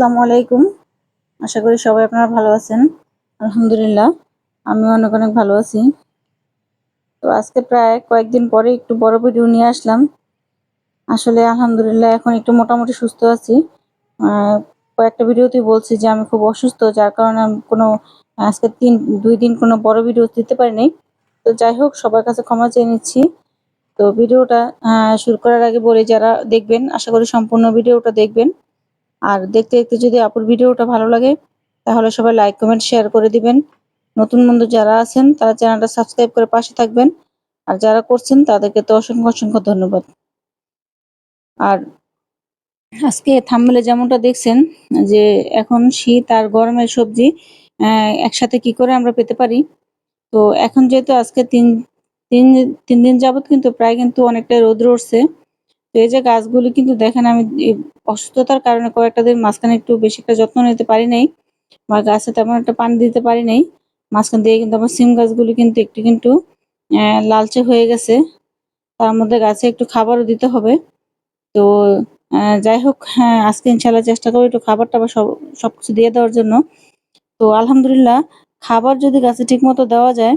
আসসালামু আলাইকুম। আশা করি সবাই আপনারা ভালো আছেন। আলহামদুলিল্লাহ, আমি অনেক অনেক ভালো আছি। তো আজকে প্রায় কয়েকদিন পরে একটু বড় ভিডিও নিয়ে আসলাম। আসলে আলহামদুলিল্লাহ এখন একটু মোটামুটি সুস্থ আছি। কয়েকটা ভিডিওতেই বলছি যে আমি খুব অসুস্থ, যার কারণে কোনো, আজকে তিন, দুই দিন কোনো বড় ভিডিও দিতে পারিনি। তো যাই হোক, সবার কাছে ক্ষমা চেয়ে নিচ্ছি। তো ভিডিওটা শুরু করার আগে বলে, যারা দেখবেন, আশা করি সম্পূর্ণ ভিডিওটা দেখবেন। আর দেখতে দেখতে যদি আপুর ভিডিওটা ভালো লাগে, তাহলে সবাই লাইক কমেন্ট শেয়ার করে দিবেন। নতুন বন্ধু যারা আছেন, তারা চ্যানেলটা সাবস্ক্রাইব করে পাশে থাকবেন। আর যারা করছেন, তাদেরকে তো অসংখ্য অসংখ্য ধন্যবাদ। আর আজকে থাম্বনেলে যেমনটা দেখছেন, যে এখন শীত আর গরমের সবজি একসাথে কি করে আমরা পেতে পারি? তো এখন যেহেতু আজকে তিন তিন তিন দিন যাবত কিন্তু প্রায় কিন্তু অনেকটা রোদ উঠছে তো এই যে গাছগুলি কিন্তু দেখেন আমি অসুস্থতার কারণে কয়েকটা দিন মাঝখানে একটু বেশি একটা যত্ন নিতে পারি নাই, বা গাছে তেমন একটা পানি দিতে পারি নাই। মাঝখান দিয়ে কিন্তু আমার সিম গাছগুলি কিন্তু একটু কিন্তু লালচে হয়ে গেছে। তার মধ্যে গাছে একটু খাবারও দিতে হবে। তো যাই হোক হ্যাঁ আজকে ইনশাল্লাহ চেষ্টা করব একটু খাবার টাবার সব, সবকিছু দিয়ে দেওয়ার জন্য। তো আলহামদুলিল্লাহ, খাবার যদি গাছে ঠিক মতো দেওয়া যায়,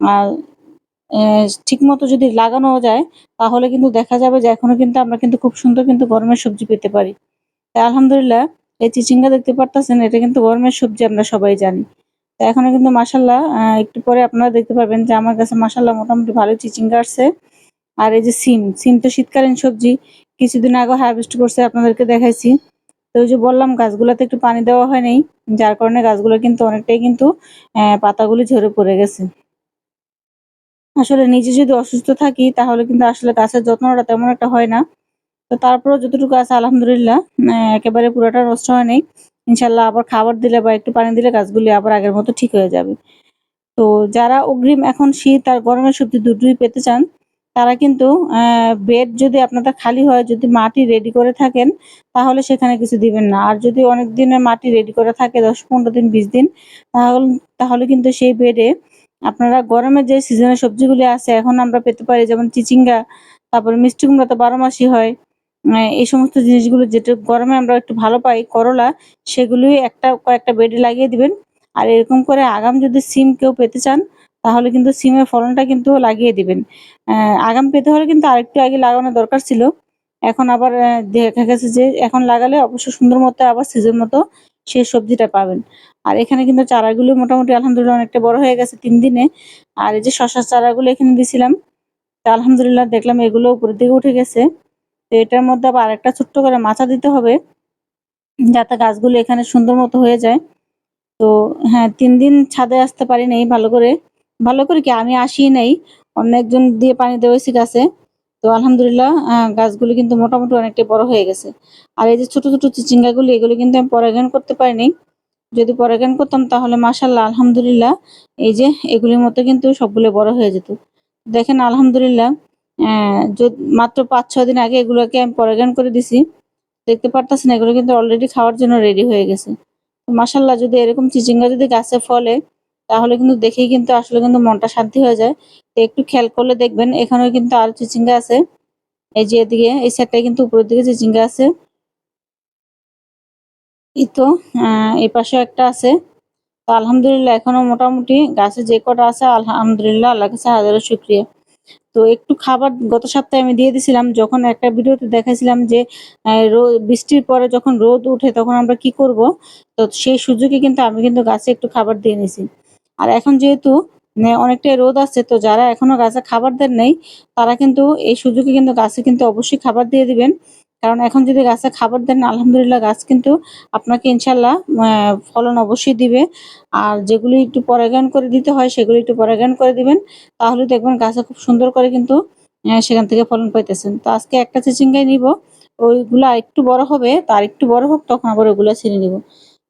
আর ঠিক মতো যদি লাগানো যায়, তাহলে কিন্তু দেখা যাবে যে এখনও কিন্তু আমরা কিন্তু খুব সুন্দর কিন্তু গরমের সবজি পেতে পারি। তাই আলহামদুলিল্লাহ, এই চিচিঙ্গা দেখতে পারতেছেন, এটা কিন্তু গরমের সবজি আমরা সবাই জানি। তা এখনও কিন্তু মাসাল্লাহ একটু পরে আপনারা দেখতে পারবেন যে আমার কাছে মাসাল্লাহ মোটামুটি ভালো চিচিঙ্গা আসছে। আর এই যে সিম সিম তো শীতকালীন সবজি, কিছুদিন আগে হারভেস্ট করছে, আপনাদেরকে দেখাইছি। তো ওই যে বললাম, গাছগুলোতে একটু পানি দেওয়া হয়নি, যার কারণে গাছগুলো কিন্তু অনেকটাই কিন্তু পাতাগুলি ঝরে পড়ে গেছে। আসলে নিজে যদি অসুস্থ থাকি, তাহলে কিন্তু আসলে গাছের যত্নটা তেমন একটা হয় না। তো তারপরেও যতটুকু আছে, আলহামদুলিল্লাহ একেবারে পুরোটা নষ্ট হয় নাই। ইনশাল্লাহ আবার খাবার দিলে বা একটু পানি দিলে গাছগুলি আবার আগের মতো ঠিক হয়ে যাবে। তো যারা অগ্রিম এখন শীত আর গরমের সবজি দুটোই পেতে চান, তারা কিন্তু বেড যদি আপনাদের খালি হয়, যদি মাটি রেডি করে থাকেন, তাহলে সেখানে কিছু দিবেন না। আর যদি অনেক দিনের মাটি রেডি করে থাকে, দশ, পনেরো দিন, বিশ দিন, তাহলে তাহলে কিন্তু সেই বেডে আপনারা গরমের যে সিজনের সবজিগুলি আছে, এখন আমরা পেতে পারি যেমন চিচিঙ্গা, তারপরে মিষ্টি কুমড়া তো বারো মাসই হয়। এই সমস্ত জিনিসগুলো যেটা গরমে আমরা একটু ভালো পাই, করলা সেগুলি একটা, কয়েকটা বেডে লাগিয়ে দিবেন। আর এরকম করে আগাম যদি সিম কেউ পেতে চান, তাহলে কিন্তু সিমের ফলনটা কিন্তু লাগিয়ে দিবেন। আগাম পেতে হলে কিন্তু আরেকটু আগে লাগানো দরকার ছিল। এখন আবার দেখা গেছে যে এখন লাগালে অবশ্য সুন্দর মতো, আবার সিজন মতো সেই সবজিটা পাবেন। আর এখানে কিন্তু চারাগুলো মোটামুটি আলহামদুলিল্লাহ অনেকটা বড় হয়ে গেছে তিন দিনে। আর এই যে শশার চারাগুলো এখানে দিছিলাম, তা আলহামদুলিল্লাহ দেখলাম এগুলো উপরের দিকে উঠে গেছে। তো এটার মধ্যে আবার আরেকটা ছোট্ট করে মাচা দিতে হবে, যাতে গাছগুলো এখানে সুন্দর মতো হয়ে যায়। তো হ্যাঁ তিন দিন ছাদে আসতে পারি নাই ভালো করে। ভালো করে কি আমি আসি নাই, অন্য একজন দিয়ে পানি দেওয়া গাছে। তো আলহামদুলিল্লাহ গাছগুলি কিন্তু মোটামুটি অনেকটা বড় হয়ে গেছে। আর এই যে ছোট ছোট চিচিঙ্গাগুলি, এগুলি কিন্তু আমি পরাগায়ন করতে পারিনি। যদি পরাগায়ন করতাম তাহলে মাসাল্লাহ আলহামদুলিল্লাহ, এই যে এগুলির মতো কিন্তু সবগুলো বড় হয়ে যেত। দেখেন, আলহামদুলিল্লাহ মাত্র পাঁচ ছ দিন আগে এগুলোকে আমি পরাগায়ন করে দিছি। দেখতে পারতেছেন, এগুলো কিন্তু অলরেডি খাওয়ার জন্য রেডি হয়ে গেছে। মাসাল্লাহ যদি এরকম চিচিঙ্গা যদি গাছে ফলে তাহলে কিন্তু দেখেই কিন্তু আসলে কিন্তু মনটা শান্তি হয়ে যায়। তো একটু খেয়াল করলে দেখবেন, এখানেও কিন্তু আর চিচিঙ্গা আছে। এই যে এদিকে, এই সাইডটায় কিন্তু উপরের দিকে চিচিঙ্গা আছে। এই তো এই পাশে একটা আছে। তো আলহামদুলিল্লাহ, এখনও মোটামুটি গাছে যে কটা আছে, আলহামদুলিল্লাহ আল্লাহ কাছে হাজারো শুক্রিয়া। তো একটু খাবার গত সপ্তাহে আমি দিয়ে দিছিলাম, যখন একটা ভিডিওতে দেখাইছিলাম যে রোদ বৃষ্টির পরে যখন রোদ উঠে তখন আমরা কি করব? তো সেই সুযোগে কিন্তু আমি কিন্তু গাছে একটু খাবার দিয়ে নিছি। আর এখন যেহেতু মানে অনেকটাই রোদ আছে তো যারা এখনও গাছে খাবার দেন নাই, তারা কিন্তু এই সুযোগে কিন্তু গাছে কিন্তু অবশ্যই খাবার দিয়ে দিবেন। কারণ এখন যদি গাছে খাবার দেন, আলহামদুলিল্লাহ গাছ কিন্তু আপনাকে ইনশাল্লাহ ফলন অবশ্যই দিবে। আর যেগুলি একটু পরাগায়ন করে দিতে হয়, সেগুলি একটু পরাগায়ন করে দিবেন। তাহলে দেখবেন গাছে খুব সুন্দর করে কিন্তু সেখান থেকে ফলন পাইতেছেন। তো আজকে একটা চিচিঙ্গাই নিব, ওইগুলা একটু বড় হবে, তার একটু বড় হোক, তখন আবার ওগুলা ছিঁড়ে নিব।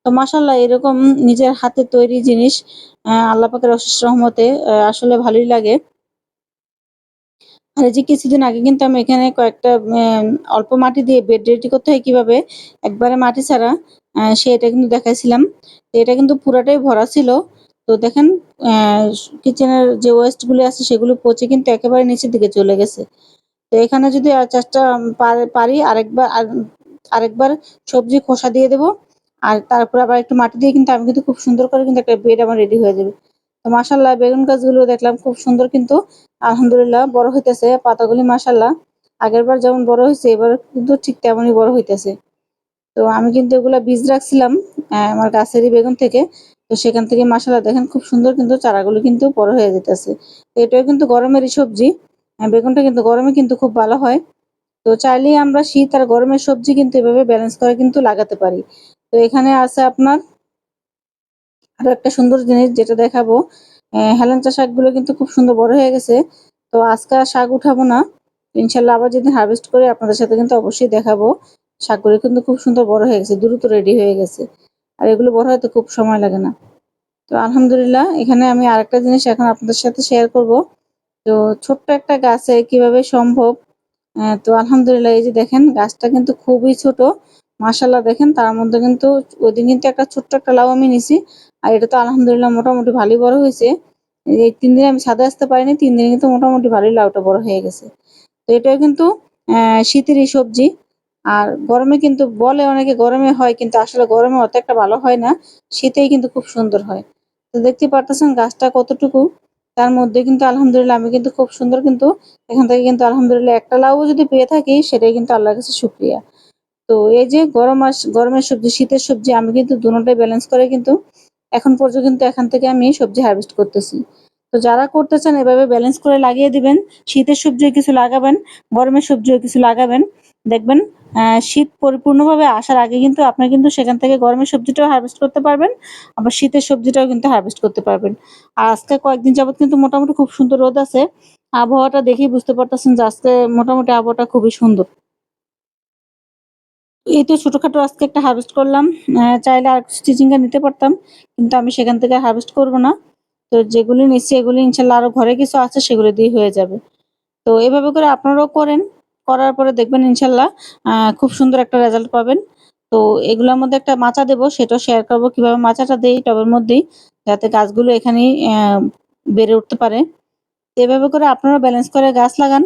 তো মাসাল্লাহ এরকম নিজের হাতে তৈরি জিনিস আল্লাহ পাকের অশেষ রহমতে আসলে ভালোই লাগে। আর যে কিছুদিন আগে কিন্তু আমি এখানে কয়েকটা অল্প মাটি দিয়ে বেড রেডি করতে হয় কীভাবে? একবারে মাটি ছাড়া আহ, সেটা কিন্তু দেখাইছিলাম। এটা কিন্তু পুরাটাই ভরা ছিল। তো দেখেন কিচেনের যে ওয়েস্টগুলো আছে সেগুলো পচে কিন্তু একেবারে নিচের দিকে চলে গেছে। তো এখানে যদি চেষ্টা পার- আরেকবার আর- আরেকবার সবজি খোসা দিয়ে দেব। আর তারপর আবার একটু মাটি দিয়ে কিন্তু আমি কিন্তু খুব সুন্দর করে কিন্তু একটা বেড আমার রেডি হয়ে যাবে। তো মাসাল্লাহ বেগুন গাছগুলো দেখলাম খুব সুন্দর কিন্তু, আলহামদুলিল্লাহ বড় হইতেছে পাতাগুলি মাসাল্লাহ আগের বার যেমন বড় হয়েছে, এবার কিন্তু ঠিক তেমনই বড় হইতেছে। তো আমি কিন্তু এগুলা বীজ রাখছিলাম আমার গাছেরই বেগুন থেকে। তো সেখান থেকে মাসাল্লাহ দেখেন খুব সুন্দর কিন্তু চারাগুলো কিন্তু বড় হয়ে যেতেছে এটাও কিন্তু গরমেরই সবজি। বেগুনটা কিন্তু গরমে কিন্তু খুব ভালো হয়। তো চাইলেই আমরা শীত আর গরমের সবজি কিন্তু এভাবে ব্যালেন্স করে কিন্তু লাগাতে পারি। তো এখানে আছে আপনার আরও একটা সুন্দর জিনিস যেটা দেখাবো। হেলেঞ্চা শাকগুলো কিন্তু খুব সুন্দর বড় হয়ে গেছে। তো আজকে শাক উঠাবো না। ইনশাল্লাহ আবার যেদিন হারভেস্ট করে আপনাদের সাথে কিন্তু অবশ্যই দেখাবো। শাকগুলো কিন্তু খুব সুন্দর বড় হয়ে গেছে, দ্রুত রেডি হয়ে গেছে। আর এগুলো বড় হয়তো খুব সময় লাগে না। তো আলহামদুলিল্লাহ, এখানে আমি আরেকটা জিনিস এখন আপনাদের সাথে শেয়ার করব। তো ছোট্ট একটা গাছে কীভাবে সম্ভব? তো আলহামদুলিল্লাহ, এই যে দেখেন, গাছটা কিন্তু খুবই ছোট। মাশাল্লাহ দেখেন তার মধ্যে কিন্তু ওই দিন কিন্তু একটা ছোট্ট একটা লাউ আমি নিছি। আর এটা তো আলহামদুলিল্লাহ মোটামুটি ভালোই বড় হয়েছে। এই তিন দিনে আমি ছাদে আসতে পারিনি, তিন দিনে কিন্তু মোটামুটি ভালোই লাউটা বড় হয়ে গেছে। তো এটাও কিন্তু শীতেরই সবজি। আর গরমে কিন্তু বলে অনেকে গরমে হয়, কিন্তু আসলে গরমে অত একটা ভালো হয় না। শীতেই কিন্তু খুব সুন্দর হয়। তো দেখতে পারতেছেন গাছটা কতটুকু? তার মধ্যে কিন্তু আলহামদুলিল্লাহ আমি কিন্তু খুব সুন্দর কিন্তু, এখান থেকে কিন্তু আলহামদুলিল্লাহ একটা লাউ যদি পেয়ে থাকি, সেটাই কিন্তু আল্লাহর কাছে শুক্রিয়া। তো এই যে গরম মাস গরমের সবজি, শীতের সবজি, আমি কিন্তু দুটোটাই ব্যালেন্স করে কিন্তু এখন পর্যন্ত কিন্তু এখান থেকে আমি সবজি হারভেস্ট করতেছি। তো যারা করতে চান এভাবে ব্যালেন্স করে লাগিয়ে দিবেন। শীতের সবজিও কিছু লাগাবেন, গরমের সবজিও কিছু লাগাবেন। দেখবেন শীত পরিপূর্ণভাবে আসার আগে কিন্তু আপনি কিন্তু সেখান থেকে গরমের সবজিটাও হারভেস্ট করতে পারবেন, আবার শীতের সবজিটাও কিন্তু হারভেস্ট করতে পারবেন। আর আজকে কয়েকদিন যাবত কিন্তু মোটামুটি খুব সুন্দর রোদ আছে। আবহাওয়াটা দেখেই বুঝতে পারতেছেন যে আজকে মোটামুটি আবহাওয়াটা খুবই সুন্দর। এই তো ছোটখাটো আজকে একটা হারভেস্ট করলাম চাইলে আর স্টিচিংটা নিতে পারতাম, কিন্তু আমি সেখান থেকে হারভেস্ট করব না। তো যেগুলি নিচ্ছি, এগুলি ইনশাল্লাহ আরও ঘরে কিছু আছে, সেগুলো দিয়ে হয়ে যাবে। তো এভাবে করে আপনারাও করেন, করার পরে দেখবেন ইনশাল্লাহ খুব সুন্দর একটা রেজাল্ট পাবেন। তো এগুলোর মধ্যে একটা মাচা দেবো, সেটাও শেয়ার করব। কীভাবে মাচাটা দেই টবের মধ্যেই, যাতে গাছগুলো এখানেই বেড়ে উঠতে পারে। এভাবে করে আপনারা ব্যালেন্স করে গাছ লাগান।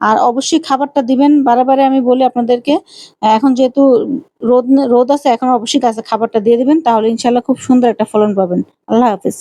আর অবশ্যই খাবারটা দিবেন। বারে আমি বলি আপনাদেরকে, এখন যেহেতু রোদ রোদ আছে, এখন অবশ্যই গাছে খাবারটা দিয়ে দিবেন, তাহলে ইনশাল্লাহ খুব সুন্দর একটা ফলন পাবেন। আল্লাহ হাফিজ।